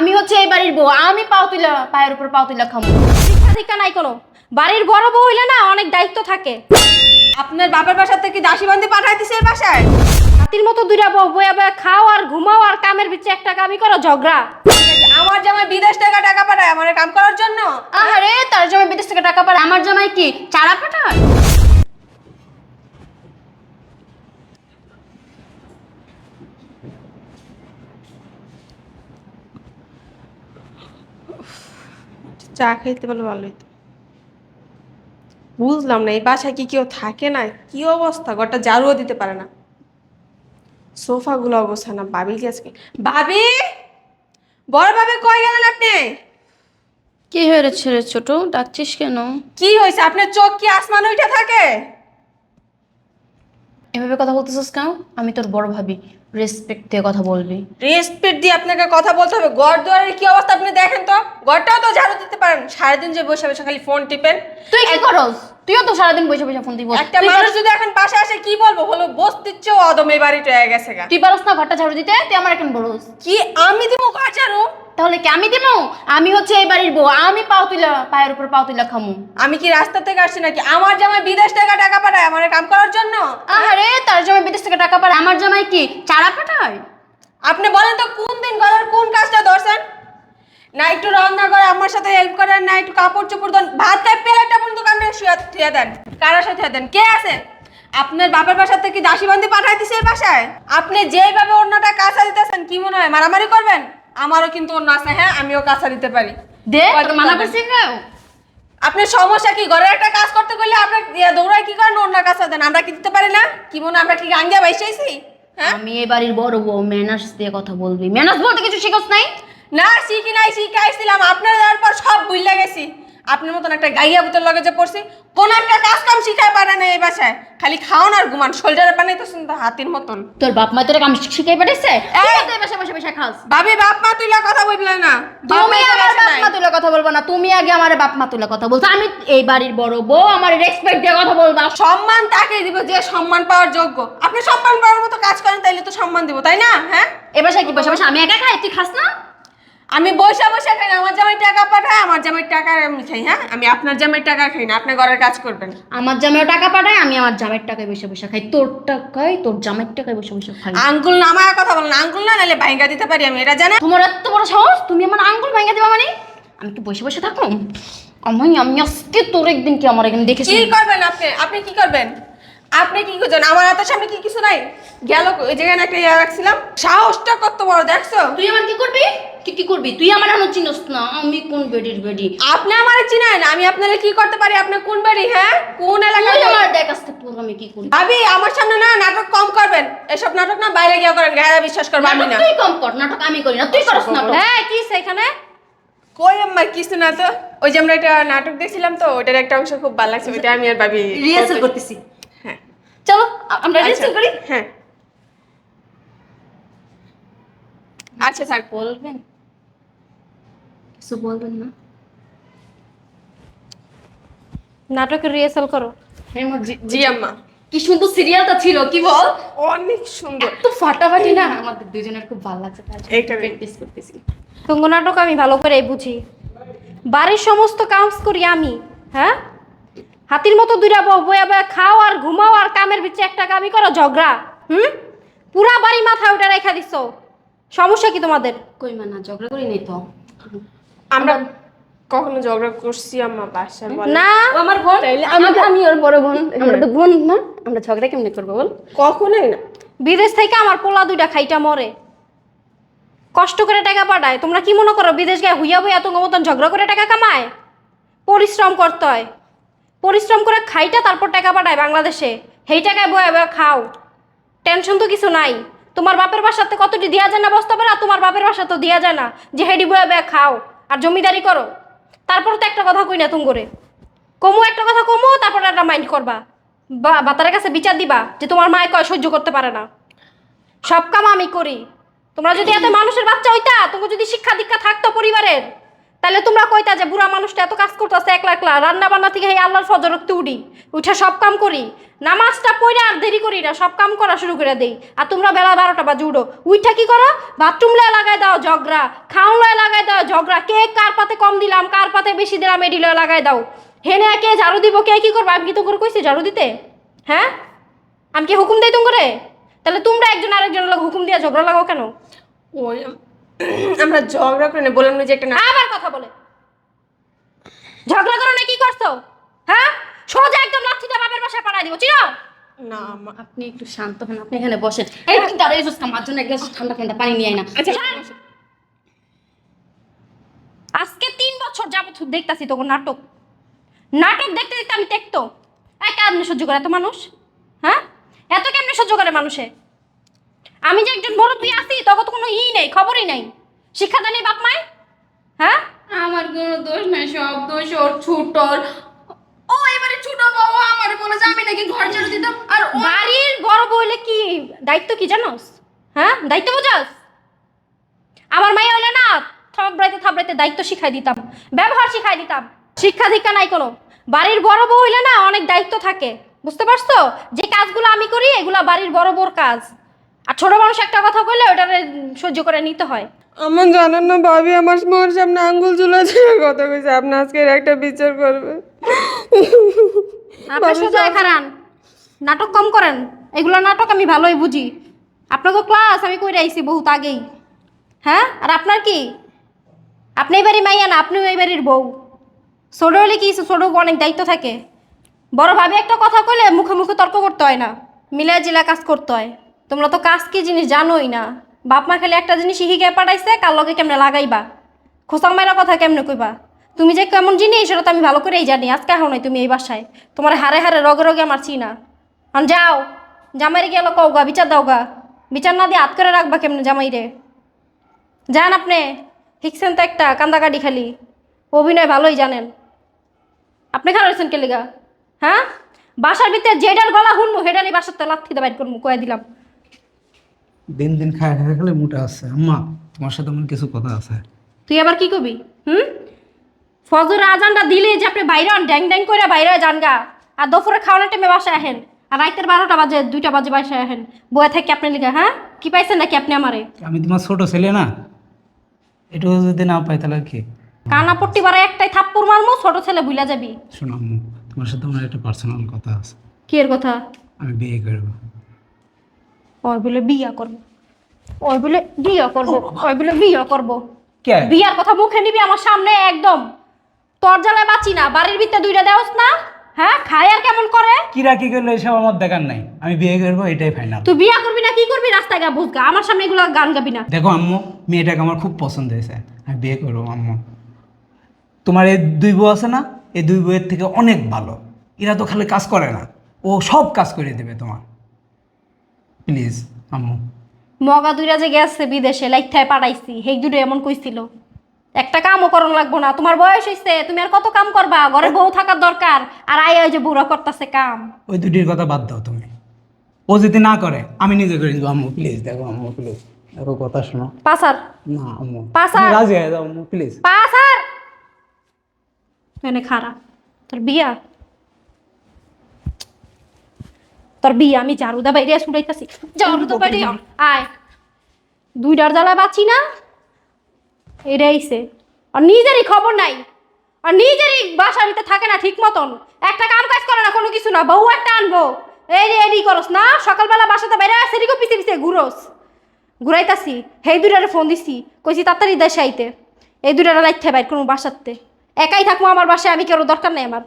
আমি হচ্ছে এই বাড়ির বউ আমি পাও তুইলা পায়ের উপর পাও তুইলা খামু। শিক্ষা দীক্ষা নাই কোনো। বাড়ির বড় বউ হইলে না অনেক দায়িত্ব থাকে। আপনার বাপের বাসা থেকে দাসী বান্ধি পাঠাইতেছে এই বাসায়? হাতির মতো দুইটা বউ বয়া বয়া খাও আর ঘুমাও আর কামের ভিতরে একটা কামি করো ঝগড়া। আমার জামাই বিদেশ থেকে টাকা পাঠায় আমার কাম করার জন্য? আরে তার জামাই বিদেশ থেকে টাকা পাঠায়। আমার জামাই কি চারা পাঠায়? চা খাইতে পারলে ভালো হইতো। বুঝলাম না এই বাসায় কি কেউ থাকে না? কি অবস্থা? গোটা জারুও দিতে পারে না। সোফাগুলো অবস্থা না বাবি কি আজকে? বাবি! বড় ভাবে কই গেলেন আপনি? কি হয়েছে রে ছোট? ডাকছিস কেন? কি হয়েছে? আপনার চোখ কি আসমান ওইটা থাকে? এভাবে কথা বলতেছিস কেন? আমি তোর বড় ভাবি। রেসপেক্ট দিয়ে কথা বলবি। রেসপেক্ট দিয়ে আপনাকে কথা বলতে হবে। ঘর দুয়ারের কি অবস্থা আপনি দেখেন তো? ঘরটাও তো ঝাড়ু দিতে পারেন। সারাদিন যে বসে বসে খালি ফোন টিপেন। তুই কি করস? তুইও তো সারাদিন বসে বসে ফোন দিব একটা মানুষ যদি এখন পাশে আসে কি বলব? হলো বস্তির চেয়েও অদম এই বাড়িটা হয়ে গেছে গা। তুই পারস না ঘরটা ঝাড়ু দিতে? তুই আমার এখন বড়স কি আমি দিব ঝাড়ু? তাহলে কি আমি দিব আমি হচ্ছে এই বাড়ির বউ। আমি পাও তুইলা পায়ের উপর পাও তুইলা খামু। আমি কি রাস্তা থেকে আসছি নাকি? আমার জামাই বিদেশ থেকে টাকা পাঠায় আমার কাম করার জন্য? আরে তার জামাই বিদেশ থেকে টাকা পাঠায়। আমার জামাই কি চারা পাঠায়? আপনি বলেন তো কোন দিন ঘরের কোন কাজটা ধরছেন? না একটু রান্না করে আমার সাথে হেল্প করেন না একটু কাপড় চোপড় দেন ভাত খাই প্লেটটা পর্যন্ত কামড়ে শুয়ে দেন। কারোর সাথে দেন। কে আছে? আপনার বাপের বাসা থেকে দাসী বান্ধি পাঠাইতেছে এই বাসায়? আপনি যেইভাবে অন্যটা কাঁচা দিতেছেন কি মনে হয়? মারামারি করবেন? আমারও কিন্তু অন্য আছে হ্যাঁ আমিও কাঁচা দিতে পারি। দে তোর মানা যাবে? কেউ? আপনার সমস্যা কি? ঘরের একটা কাজ করতে গেলে আপনার ইয়া দৌড়ায় কি করেন? অন্য কাজ দেন। আমরা কি দিতে পারি না? কি মনে হয় আমরা কি গাঙ্গিয়া বাইসাইছি হ্যাঁ? আমি এই বাড়ির বড় বউ ম্যানার্স দিয়ে কথা বলবি। ম্যানার্স বলতে কিছু শিখস নাই? না শিখি নাই শিখাইছিলাম। আপনার দেওয়ার পর সব ভুলে গেছি। আপনার মতন একটা গাইয়া বুতের লগে যে পড়ছি কোন একটা কাজ কাম শিখাই পারে না এই বাসায়। খালি খাওয়ান আর ঘুমান শোল্ডারে বানাইতেছেন তো হাতির মতন। তোর বাপ মা তোর কাম শিখাই পাঠিয়েছে এই! বসে বসে বসে খাস। ভাবি বাপ মা তুইলা কথা বললে না। তুমি আমার বাপ মা নাই। তুলে কথা বলব না। তুমি আগে আমার বাপ মা তুলে কথা বলছো। আমি এই বাড়ির বড় বউ আমার রেসপেক্ট দিয়ে কথা বলবা। সম্মান তাকে দিব যে সম্মান পাওয়ার যোগ্য। আপনি সম্মান পাওয়ার মতো কাজ করেন তাইলে তো সম্মান দিব তাই না? হ্যাঁ? এ বাসায় কি বসে বসে? আমি একা খাই? তুই খাস না? আমি বসে বসে খাই না আমার জামাই টাকা পাঠায় আমার জামাই টাকা আমি খাই হ্যাঁ? আমি আপনার জামাই টাকা খাই না আপনি ঘরের কাজ করবেন। আমার জামাইও টাকা পাঠায় আমি আমার জামাইয়ের টাকায় বসে বসে খাই। তোর টাকায় তোর জামাইয়ের টাকায় বসে বসে খাই। আঙ্গুল নামায় কথা বলেন আঙ্গুল না নাহলে ভাইঙ্গা দিতে পারি আমি এটা জানা। তোমার এত বড় সাহস? তুমি আমার আঙ্গুল ভেঙে দিবা মানে? আমি কি বসে বসে থাকো আমি আমি আজকে তোর একদিন কি আমার এখানে দেখেছি? কি করবেন আপনি? আপনি কি করবেন? আপনি কি করছেন আমার হাতের সামনে কি কিছু নাই? গেল ওই জায়গায় একটা ইয়া রাখছিলাম। সাহসটা কত বড় দেখছ? তুই আমার কি করবি? তুই কি করবি? তুই আমার এখনও চিনস না আমি কোন বেডির বেডি? আপনি আমার চিনেন আমি আপনারা কি করতে পারি? আপনি কোন বাড়ি হ্যাঁ? কোন এলাকায় তুই আমার দেখ আসতে তোর আমি কি করি? ভাবি আমার সামনে না নাটক কম করবেন। এসব নাটক না বাইরে গিয়ে করেন গায়ে বিশ্বাস করব আমি না। তুই কম কর নাটক আমি করি না তুই করস নাটক হ্যাঁ কি সেখানে কই আমার কিছু না তো। ওই যে আমরা একটা নাটক দেখছিলাম তো ওটার একটা অংশ খুব ভালো লাগছে ওইটা আমি আর ভাবি রিহার্সাল করতেছি। হ্যাঁ। চলো আমরা আচ্ছা, রিহার্সাল করি। হ্যাঁ। আচ্ছা স্যার বলবেন। কিছু বলবেন না? নাটকের রিহার্সাল করো। জি- আম্মা। কি সুন্দর সিরিয়ালটা ছিল কি বল? অনেক সুন্দর। এত ফাটাফাটি না? আমাদের দুজনের খুব ভালো লাগছে এইটা প্র্যাকটিস করতেছি। তুঙ্গ নাটক আমি ভালো করে বুঝি। বাড়ির সমস্ত কাজ করি আমি হ্যাঁ? হাতির মতো দুইটা বয়া বয়া খাও আর ঘুমাও আর কামের ভিতরে একটা কামি করো ঝগড়া হুম? পুরা বাড়ি মাথা উঠে রেখা দিছ। সমস্যা কি তোমাদের? কই মা না ঝগড়া করি নাই তো। আমরা কখনো ঝগড়া করছি আম্মা বাসায় বলে। না ও আমার বোন? আমাকে আমি ওর বড় বোন। আমরা তো বোন না। আমরা ঝগড়া কেমনে করব বল? কখনোই না। বিদেশ থেকে আমার পোলা দুইটা খাইটা মরে। কষ্ট করে টাকা পাঠায়। তোমরা কি মনে করো বিদেশ গায়ে হুইয়া হুইয়া তোমার মতন ঝগড়া করে টাকা কামায়? পরিশ্রম করতে হয়। পরিশ্রম করে খাইটা তারপর টাকা পাঠায় বাংলাদেশে। সেই টাকায় বয়ে বয়ে খাও। টেনশন তো কিছু নাই। তোমার বাপের বাসাতে কতটি দেওয়া যায় না বসতে পারে আর তোমার বাপের বাসা তো দেওয়া যায় না। যে হেডি বয়ে বয়ে খাও আর জমিদারি করো। তারপর তো একটা কথা কই না তুম করে। কমু একটা কথা কমু, তারপর একটা মাইন্ড করবা। বা বাতারের কাছে বিচার দিবা যে তোমার মায় কয় সহ্য করতে পারে না। সব কাম আমি করি। তোমরা যদি এত মানুষের বাচ্চা হইতা তোমার যদি শিক্ষা দীক্ষা থাকতো পরিবারের তাহলে তোমরা কইতা যে বুড়া মানুষটা এত কাজ করতেছে একলা একলা রান্না বান্না থেকে আল্লাহর ফজর রক্তে উঠি, উঠে সব কাম করি, নামাজটা পড়ে আর দেরি করি না, সব কাম করা শুরু করে দেই। আর তোমরা বেলা বারোটা বাজে উঠো, উইঠা কি করো? বাথরুম লয়ে লাগাই দাও ঝগড়া লয়ে লাগাই দাও ঝগড়া, কে কার পাতে কম দিলাম, কার পাতে বেশি দিলাম এডি লয়ে লাগাই দাও। হেনে কে ঝাড়ু দিব, কে কি করব? আমি কি তো করে কইছি ঝাড়ু দিতে? হ্যাঁ? আমি কি হুকুম দেই তুমি করে তাহলে তোমরা একজন আরেকজনের হুকুম দিয়ে ঝগড়া লাগাও কেন? ওই আমরা ঝগড়া করে না বললাম না যে একটা না আবার কথা বলে। ঝগড়া করো না কি করছ? হ্যাঁ? সোজা একদম লাঠিটা বাপের বাসায় পাঠাই দিব চিনো? না আপনি একটু শান্ত হন আপনি এখানে বসেন। এই তুই দাঁড়িয়ে যাস আমার জন্য এক গ্লাস ঠান্ডা ঠান্ডা পানি নিয়ে আয় না। আচ্ছা আজকে তিন বছর যাবত দেখতাছি তোকে নাটক। নাটক দেখতে দেখতে আমি দেখতো এক কেমনে সহ্য করে এত মানুষ? হ্যাঁ? এত কেমনে সহ্য করে মানুষে? আমি যে একজন বড় আছি তখন তো কোনো ই নেই খবরই নাই। শিক্ষা দেয়নি বাপ মায় হ্যাঁ? আমার কোনো দোষ নাই সব দোষ ওর ছুটর ও এবারে ছোট বউ আমার বলে যে আমি নাকি ঘর ছেড়ে দিতাম আর বাড়ির বড় বইলে কি দায়িত্ব কি জানোস? হ্যাঁ? দায়িত্ব বোঝাস? আমার মাইয়া হলে না থাবড়াইতে থাবড়াইতে দায়িত্ব শিখাই দিতাম ব্যবহার শিখাই দিতাম। শিক্ষা দীক্ষা নাই কোনো। বাড়ির বড় বউ হইলে না অনেক দায়িত্ব থাকে। বুঝতে পারছ? যে কাজগুলো আমি করি এগুলা বাড়ির বড় বড় কাজ। আর ছোট মানুষ একটা কথা বললে ওটারে সহ্য করে নিতে হয়। আমার জানেন না ভাবি আমার মোর সামনে আঙ্গুল চুলা ছিল কথা কইছে আপনি আজকে একটা বিচার করবে আপনি সোজা খারান নাটক কম করেন। এগুলো নাটক আমি ভালোই বুঝি। আপনার তো ক্লাস আমি কই আইছি বহুত আগেই। হ্যাঁ? আর আপনার কি? আপনি এই বাড়ি মাইয়া না আপনিও এই বাড়ির বউ। ছোট হলে কি ছোট অনেক দায়িত্ব থাকে। বড় ভাবে একটা কথা কইলে মুখে মুখে তর্ক করতে হয় না। মিলে জিলা কাজ করতে হয়। তোমরা তো কাজ কি জিনিস জানোই না। বাপ মা খালি একটা জিনিস শিখিকে পাঠাইছে, কার লগে কেমনে লাগাইবা? খোসাং মায়ের কথা কেমনে কইবা? তুমি যে কেমন জিনিস, সেটা তো আমি ভালো করেই জানি, আজকে হও নাই তুমি এই বাসায়। তোমার হারে হারে রগে রগে আমার চিনা। আন যাও, জামাইরে গেল কওগা, বিচার দাওগা। বিচার না দিয়ে হাত করে রাখবা কেমনে জামাইরে? যান আপনি হিকছেন তো একটা কান্দাকাটি খালি। অভিনয় ভালোই জানেন। আপনি খারাপ হয়েছেন কেলিগা হ্যাঁ? বাসার ভিতরে যেটার গলা হুনমু হেডারই বাসার তো লাথি বাইর করব, কয়ে দিলাম। দিন দিন খায় খায় খেলে মোটা আছে। আম্মা তোমার সাথে আমার কিছু কথা আছে। তুই আবার কি করবি হুম? ফজর আজানটা দিলে যে আপনি বাইরে হন ড্যাং ড্যাং করে বাইরে যান গা। আর দুপুরে খাওয়ানোর টাইমে বাসায় আহেন আর রাইতের বারোটা বাজে দুইটা বাজে বাসায় আহেন বয়ে থেকে আপনি লিখে হ্যাঁ? কি পাইছেন নাকি আপনি আমারে? আমি তোমার ছোট ছেলে না। এটা যদি না পাই তাহলে কি? কানা পট্টি বারে একটাই থাপ্পড় মারমু ছোট ছেলে ভুলা যাবি। শোনো আম্মু তোমার সাথে আমার একটা পার্সোনাল কথা আছে। কি এর কথা? আমি বিয়ে করব। ওই বলে বিয়া করব। ওই বলে বিয়া করব ওই বলে বিয়া করব। কে? বিয়ার কথা মুখে নিবি আমার সামনে একদম। তোর জ্বালায় বাঁচি না বাড়ির ভিতরে দুইটা দেওস না হ্যাঁ? খায় আর কেমন করে? কিরা কি করল এসব আমার দেখার নাই। আমি বিয়ে করব এটাই ফাইনাল তুই বিয়া করবি না কি করবি? রাস্তায় গা বুঝগা। আমার সামনে এগুলো গান গাবি না। দেখো আম্মু মেয়েটাকে আমার খুব পছন্দ হয়েছে। আমি বিয়ে করব আম্মু। তোমার এই দুই বউ আছে না? এই দুই বউয়ের থেকে অনেক ভালো। এরা তো খালি কাজ করে না। ও সব কাজ করে দেবে তোমার। প্লিজ আম্মু। মগা দুইরা যে গেছে বিদেশে লাইথায় পাঠাইছি হেই দুটো এমন কইছিল। একটা কামও করন লাগবো না তোমার বয়স হইছে তুমি আর কত কাম করবা? ঘরে বউ থাকার দরকার আর আয় ওই যে বুড়া করতেছে কাম। ওই দুটির কথা বাদ দাও তুমি। ও যদি না করে আমি নিজে করে দেবো আম্মু প্লিজ দেখো আম্মু প্লিজ দেখো কথা শোনো। পাসার। না আম্মু। তুমি রাজি হয়ে যাও আম্মু প্লিজ। পাসার! এনে খারা তোর বিয়া? তোর বিয়া আমি ঝাড়ুদা বাইরে শুনাইতেছি ঝাড়ুদা বাইরে আয়। দুইটার জ্বালা বাঁচি না? এটা আইছে। আর নিজেরই খবর নাই। আর নিজেরই বাসার ভিতরে থাকে না ঠিক মতন। একটা কাম কাজ করে না কোনো কিছু না বউ একটা আনব। এই রে এডি করস না সকালবেলা বাসাতে বাইরে সেদিকে পিছে পিছে ঘুরোস। ঘুরাইতাছি হেই দুটারে ফোন দিছি কইছি তাড়াতাড়ি দেশে আইতে। এই দুটারে লাইতে বাইর কোনো বাসাতে। একাই থাকব আমার বাসায় আমি কেউ দরকার নেই আমার?